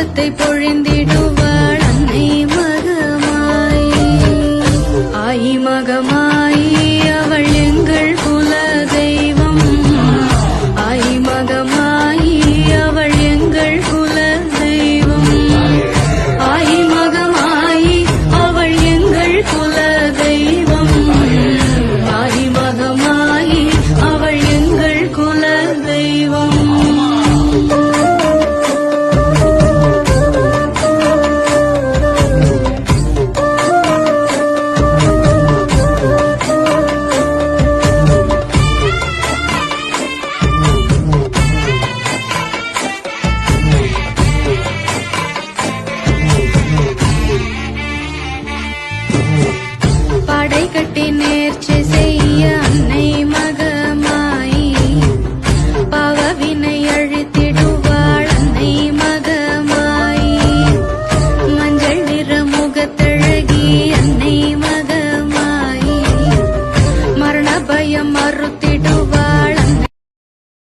வருஷத்தை பொழிந்திடுவோம் ஆடை கட்டி நேர்ச்சி செய்ய அன்னை மகமாயி. பவவினை அழித்திடுவாள் அன்னை மகமாயி. மஞ்சள் நிற முகத்தழகி அன்னை மகமாயி. மரண பயம் மறுத்திடுவாள்